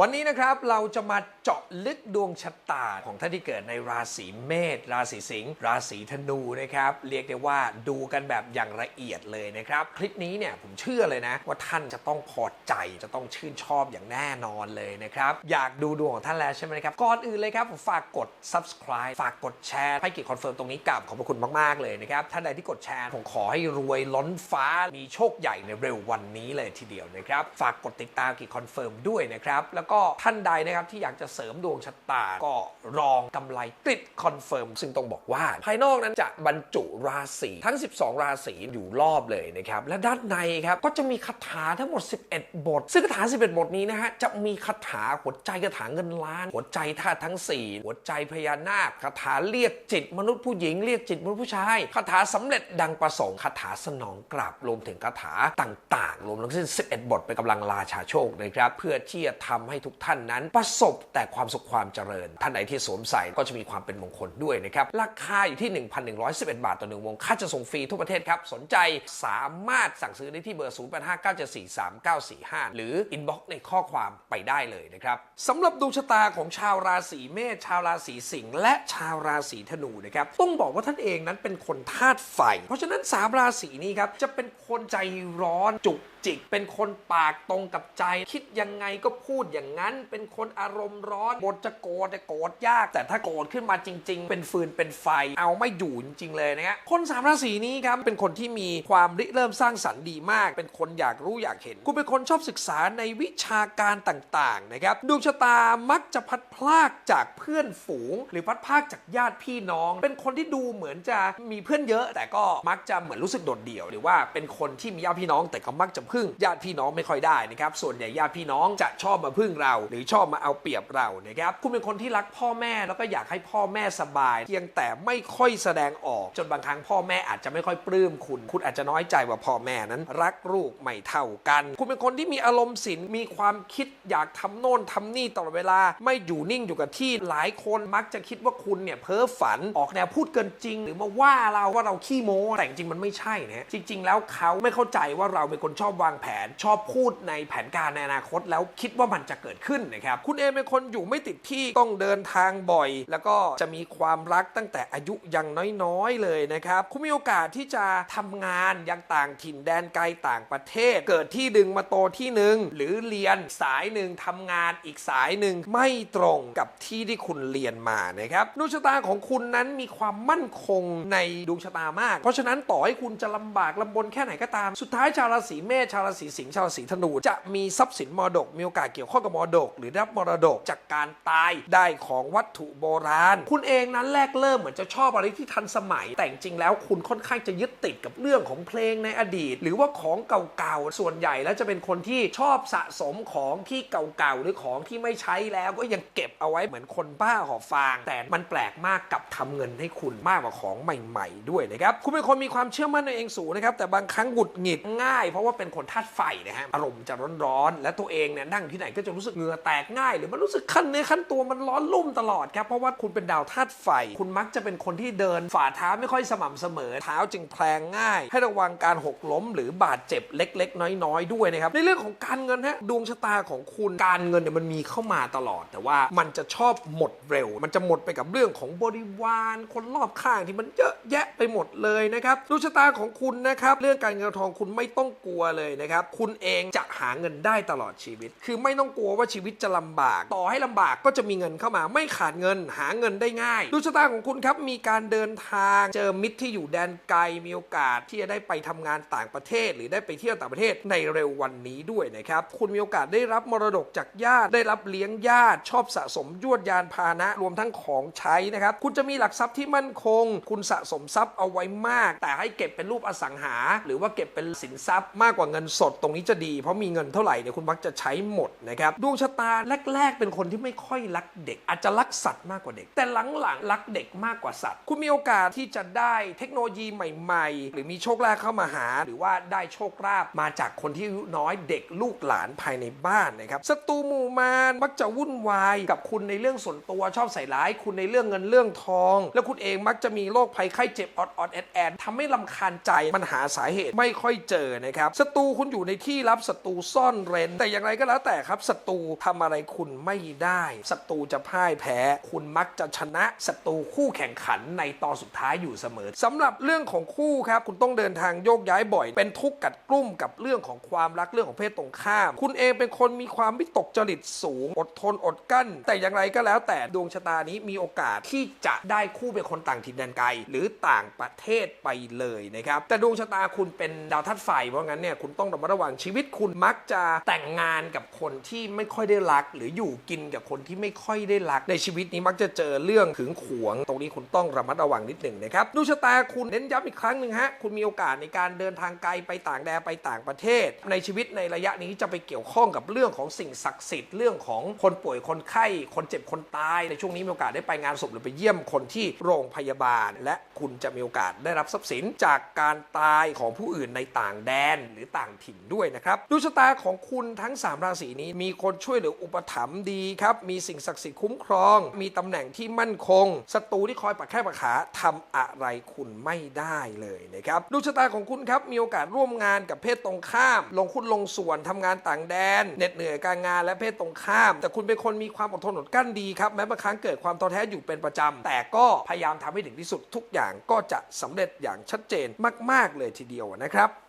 วันนี้นะครับเราจะมาเจาะลึกดวงชะตาของท่านที่เกิดในราศีเมษราศีสิงห์ราศีธนูนะครับ เรียกได้ว่าดูกันแบบอย่างละเอียดเลยนะครับ คลิปนี้เนี่ยผมเชื่อเลยนะ ว่าท่านจะต้องพอใจจะต้องชื่นชอบอย่างแน่นอนเลยนะครับ อยากดูดวงของท่านแล้วใช่ไหมครับ ก่อนอื่นเลยครับผมฝากกด subscribe ฝากกดแชร์ให้กิจคอนเฟิร์มตรงนี้กับขอบพระคุณมากๆเลยนะครับท่านใดที่กดแชร์ผมขอให้รวยล้นฟ้ามีโชคใหญ่ในเร็ววันนี้เลยทีเดียวนะครับฝากกดติดตามกิจคอนเฟิร์มด้วยนะครับแล้วก็ท่านใดนะครับที่อยากจะเสริมดวงชะตา ก็รองกำไรกริดคอนเฟิร์มซึ่งต้องบอกว่า ภายนอกนั้นจะบรรจุราศีทั้ง 12 ราศีอยู่รอบเลยนะครับ และด้านในครับก็จะมีคาถาทั้งหมด 11 บท ซึ่งคาถา 11 บทนี้นะฮะจะมีคาถาหัวใจคาถาเงินล้าน หัวใจธาตุทั้ง 4 หัวใจพญานาคคาถาเรียกจิตมนุษย์ผู้หญิงเรียกจิตมนุษย์ผู้ชายคาถาสำเร็จดังประสงค์คาถาสนองกลับรวมถึงคาถาต่าง ๆ รวมทั้งสิ้น 11 บทเป็นกำลังราชาโชคนะครับเพื่อที่จะทำให้ทุกท่านนั้น ประสบแต่ความสุขความเจริญ ท่านไหนที่สวมใส่ก็จะมีความเป็นมงคลด้วยนะครับ ราคาอยู่ที่ 1,111 บาทต่อหนึ่งวง ค่าจะส่งฟรีทั่วประเทศครับ สนใจสามารถสั่งซื้อได้ที่เบอร์ 0859743945 หรืออินบ็อกซ์ในข้อความไปได้เลยนะครับสำหรับดวงชะตาของชาวราศีเมษชาวราศีสิงห์และชาวราศีธนูนะครับต้องบอกว่าท่านเองนั้นเป็นคนธาตุไฟ เพราะฉะนั้นสามราศีนี้ครับจะเป็นคนใจร้อนจุก จิก เป็นคนปากตรงกับใจ คิดยังไงก็พูดอย่างนั้น เป็นคนอารมณ์ร้อนบทจะโกรธแต่โกรธยาก แต่ถ้าโกรธขึ้นมาจริง ๆ เป็นฟืนเป็นไฟ เอาไม่อยู่จริงๆเลยนะฮะคนสามราศีนี้ครับเป็นคนที่มีความริเริ่มสร้างสรรค์ดีมาก เป็นคนอยากรู้อยากเห็น คุณเป็นคนชอบศึกษาในวิชาการต่างๆนะครับดวงชะตามักจะพัดพลากจากเพื่อนฝูง หรือพัดพลากจากญาติพี่น้อง เป็นคนที่ดูเหมือนจะมีเพื่อนเยอะ แต่ก็มักจะเหมือนรู้สึกโดดเดี่ยว หรือว่าเป็นคนที่มีญาติพี่น้องแต่ก็มักจะพึ่งญาติพี่น้องไม่ค่อยได้นะครับส่วนใหญ่ญาติพี่น้องจะชอบมาพึ่งเรา หรือชอบมาเอาเปรียบเรานะครับคุณเป็นคนที่รักพ่อแม่แล้วก็อยากให้พ่อแม่สบาย เพียงแต่ไม่ค่อยแสดงออก จนบางครั้งพ่อแม่อาจจะไม่ค่อยปลื้มคุณ คุณอาจจะน้อยใจว่าพ่อแม่นั้น รักลูกไม่เท่ากัน คุณเป็นคนที่มีอารมณ์ศิลมีความคิดอยากทำโน่นทำนี่ตลอดเวลา ไม่อยู่นิ่งอยู่กับที่หลายคนมักจะคิดว่าคุณเนี่ยเพ้อฝันออกแนวพูดเกินจริง หรือมาว่าเราว่าเราขี้โม้แต่จริงมันไม่ใช่นะจริง ๆ แล้วเขาไม่เข้าใจว่าเราเป็นคนชอบวางแผนชอบพูดในแผนการในอนาคต แล้วคิดว่ามันจะเกิดขึ้นนะครับคุณเอเป็นคนอยู่ไม่ติดที่ต้องเดินทางบ่อย แล้วก็จะมีความรักตั้งแต่อายุยังน้อยๆเลยนะครับคุณมีโอกาสที่จะทำงานยังต่างถิ่นแดนไกลต่างประเทศ เกิดที่ดึงมาโตที่หนึ่งหรือเรียนสายหนึ่งทำงานอีกสายหนึ่งไม่ตรงกับที่ที่คุณเรียนมานะครับดวงชะตาของคุณนั้นมีความมั่นคงในดวงชะตามาก เพราะฉะนั้นต่อให้คุณจะลำบากลำบนแค่ไหนก็ตาม สุดท้ายชาวราศีเมษชาวราศีสิงห์ชาวราศีธนู จะมีทรัพย์สินมรดก มีโอกาสเกี่ยวข้องกับมรดก หรือรับมรดกจากการตายได้ของวัตถุโบราณ คุณเองนั้นแรกเริ่มเหมือนจะชอบอะไรที่ทันสมัย แต่จริงๆแล้วคุณค่อนข้างจะยึดติดกับเรื่องของเพลงในอดีต หรือว่าของเก่าๆส่วนใหญ่แล้วจะเป็นคนที่ชอบสะสมของที่เก่าๆหรือของที่ไม่ใช้แล้วก็ยังเก็บเอาไว้เหมือนคนบ้าหอบฟาง แต่มันแปลกมากกับทำเงินให้คุณมากกว่าของใหม่ ๆ ด้วยนะครับคุณเป็นคนมีความเชื่อมั่นในตัวเองสูงนะครับแต่บางครั้งหงุดหงิดง่าย เพราะว่าเป็นคนธาตุไฟนะฮะอารมณ์จะร้อนๆและตัวเองเนี่ยนั่งที่ไหนก็จะรู้สึกเหงื่อแตกง่าย หรือมันรู้สึกขั้นเนื้อขั้นตัวมันร้อนลุ่มตลอดครับเพราะว่าคุณเป็นดาวธาตุไฟ คุณมักจะเป็นคนที่เดินฝ่าเท้าไม่ค่อยสม่ำเสมอ เท้าจึงแพลงง่าย ให้ระวังการหกล้ม หรือบาดเจ็บเล็ก ๆ น้อยๆด้วยนะครับในเรื่องของการเงินฮะดวงชะตาของคุณการเงินเนี่ยมันมีเข้ามาตลอด แต่ว่ามันจะชอบหมดเร็ว มันจะหมดไปกับเรื่องของบริวารคนรอบข้างที่มันเยอะแยะไปหมดเลยนะครับดวงชะตาของคุณนะครับเรื่องการเงินทองคุณไม่ต้องกลัวเลยนะครับ คุณเองจะหาเงินได้ตลอดชีวิต คือไม่ต้องกลัวว่าชีวิตจะลำบาก ต่อให้ลำบากก็จะมีเงินเข้ามา ไม่ขาดเงิน หาเงินได้ง่ายดวงชะตาของคุณครับมีการเดินทางเจอมิตรที่อยู่แดนไกลมีโอกาสที่จะได้ไปทำงานต่างประเทศ หรือได้ไปเที่ยวต่างประเทศในเร็ววันนี้ด้วยนะครับคุณมีโอกาสได้รับมรดกจากญาติได้รับเลี้ยงญาติ ชอบสะสมยวดยานพาหนะรวมทั้งของใช้นะครับคุณจะมีหลักทรัพย์ที่มั่นคง คุณสะสมทรัพย์เอาไว้มาก แต่ให้เก็บเป็นรูปอสังหา หรือว่าเก็บเป็นสินทรัพย์มากกว่าเงินงินสดตรงนี้จะดี เพราะมีเงินเท่าไหร่เนี่ยคุณมักจะใช้หมดนะครับดวงชะตาแรก ๆ เป็นคนที่ไม่ค่อยรักเด็ก อาจจะรักสัตว์มากกว่าเด็ก แต่หลังๆรักเด็กมากกว่าสัตว์ คุณมีโอกาสที่จะได้เทคโนโลยีใหม่ๆ หรือมีโชคลาภเข้ามาหา หรือว่าได้โชคลาภมาจากคนที่อายุน้อยเด็กลูกหลานภายในบ้านนะครับศัตรูหมู่มารมักจะวุ่นวายกับคุณในเรื่องส่วนตัวชอบใส่ร้ายคุณในเรื่องเงินเรื่องทอง แล้วคุณเองมักจะมีโรคภัยไข้เจ็บออดออดแอดแอดทำให้ลำคาญใจมันหาสาเหตุไม่ค่อยเจอนะครับศัตรูรูคุณอยู่ในที่ลับศัตรูซ่อนเร้น แต่อย่างไรก็แล้วแต่ครับศัตรูทำอะไรคุณไม่ได้ศัตรูจะพ่ายแพ้ คุณมักจะชนะศัตรูคู่แข่งขันในตอนสุดท้ายอยู่เสมอสำหรับเรื่องของคู่ครับคุณต้องเดินทางโยกย้ายบ่อย เป็นทุกข์กัดกลุ่มกับเรื่องของความรักเรื่องของเพศตรงข้าม คุณเองเป็นคนมีความวิตกจริตสูง อดทนอดกั้น แต่อย่างไรก็แล้วแต่ดวงชะตานี้มีโอกาสที่จะได้คู่เป็นคนต่างถิ่นแดนไกล หรือต่างประเทศไปเลยนะครับแต่ดวงชะตาคุณเป็นดาวธาตุไฟเพราะงั้นเนี่ยคุณต้องระมัดระวังชีวิตคุณมักจะแต่งงานกับคนที่ไม่ค่อยได้รัก หรืออยู่กินกับคนที่ไม่ค่อยได้รัก ในชีวิตนี้มักจะเจอเรื่องถึงขวง ตรงนี้คุณต้องระมัดระวังนิดหนึ่งนะครับดวงชะตาคุณเน้นย้ำอีกครั้งหนึ่งฮะคุณมีโอกาสในการเดินทางไกลไปต่างแดนไปต่างประเทศ ในชีวิตในระยะนี้จะไปเกี่ยวข้องกับเรื่องของสิ่งศักดิ์สิทธิ์เรื่องของคนป่วยคนไข้ คนเจ็บคนตาย ในช่วงนี้มีโอกาสได้ไปงานศพหรือไปเยี่ยมคนที่โรงพยาบาล และคุณจะมีโอกาสได้รับทรัพย์สินจากการตายของผู้อื่นในต่างแดนหรือต่างถิ่นด้วยนะครับดวงชะตาของคุณทั้ง 3 ราศีนี้มีคนช่วยเหลืออุปถัมภ์ดีครับ มีสิ่งศักดิ์สิทธิ์คุ้มครอง มีตำแหน่งที่มั่นคงศัตรูที่คอยปักแค่ปักขาทำอะไรคุณไม่ได้เลยนะครับดวงชะตาของคุณครับมีโอกาสร่วมงานกับเพศตรงข้าม ลงคุณลงส่วนทำงานต่างแดนเหน็ดเหนื่อยการงานและเพศตรงข้าม แต่คุณเป็นคนมีความอดทนอดกั้นดีครับแม้บางครั้งเกิดความท้อแท้อยู่เป็นประจำแต่ก็พยายามทำให้ถึงที่สุดทุกอย่างก็จะสำเร็จอย่างชัดเจนมาก ๆ เลยทีเดียวนะครับ